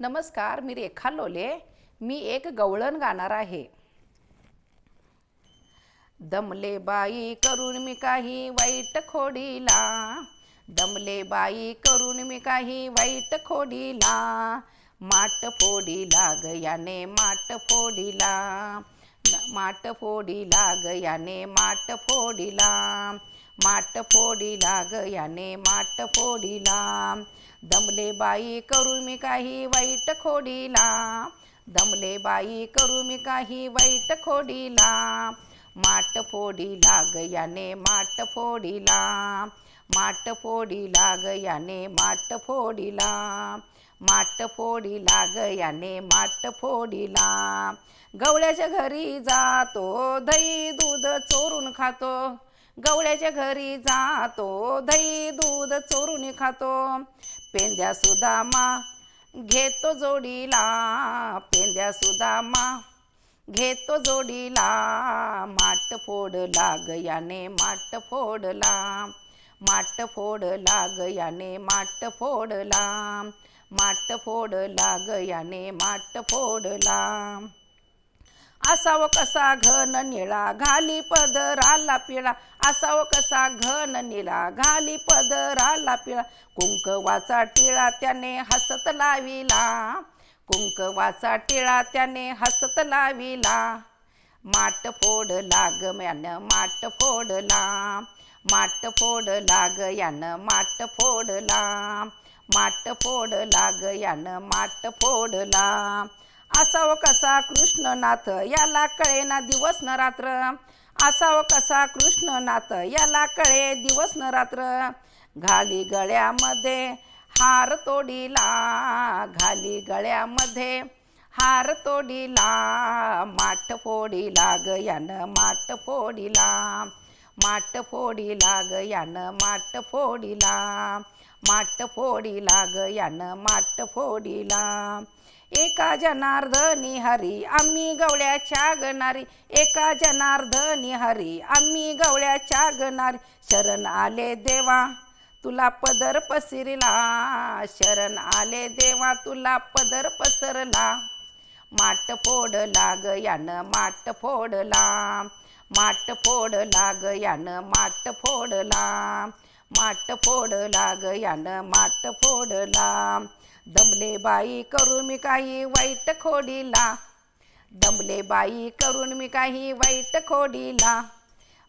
नमस्कार मी रेखा लोले. मी एक गवळण गाणार आहे. दमले बाई करून मी काही वाईट खोडीला. दमले बाई करून मी काही वाईट खोडीला. माट फोडीला याने माट फोडीला. न- माट फोडीला याने माट फोडीला. माट फोडीला याने माट फोडीला दमले बाई करू मी काही वाईट खोडीला. दमले बाई करू मी काही वाईट खोडीला. माट फोडीला याने माट फोडीला माट फोडीला याने माट फोडीला माट फोडीला याने माट फोडीला गवळ्याच्या घरी जातो दही दूध चोरून खातो. गवळ्याच्या घरी जातो. दही दूध चोरून खातो. पेंद्या सुदामा घेतो जोडीला. पेंद्या सुदामा घेतो जोडीला. माट फोडला गयाने माट फोडला. माट फोडला गयाने माट फोडला. माट फोडला गयाने माट फोडला. असावं कसा घन निळा घाली पदराला पिळा. असाव कसा घन निला घाली पदराला पिळा. कुंकवाचा टिळा त्याने हसत लाविला. कुंकवाचा टिळा त्याने हसत लाविला. माट फोडला ग यानं माट फोडला. माट फोडला ग यानं माट फोडला. माट फोडला ग यानं माट फोडला. असाव कसा कृष्णनाथ याला कळे ना दिवस न रात्र. असावं कसा कृष्णनाथ याला कळे दिवस न रात्र. घाली गळ्यामध्ये हार तोडीला घाली गळ्यामध्ये हार तोडीला माठ फोडीला ग यानं माठ फोडीला. माट फोडीला ग यानं माट फोडीला माट फोडीला ग यानं माट फोडीला एका जनार्दनी हरी आम्ही गवळ्याच्या गणारी एका जनार्दनी हरी आम्ही गवळ्याच्या गणारी शरण आले देवा तुला पदर पसरला शरण आले देवा तुला पदर पसरला माट फोडला ग यानं माट फोडला माट फोडला ग यानं माट फोडला. माट फोडला ग यानं माट फोडला. दमले बाई करून मी काही वाईट खोडीला. दमले बाई करून मी काही वाईट खोडीला.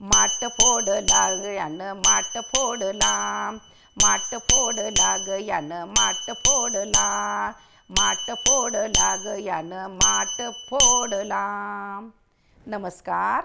माट फोडला ग यानं माट फोडला. माट फोडला ग यानं माट फोडला. माट फोडला ग यानं माट फोडला. नमस्कार.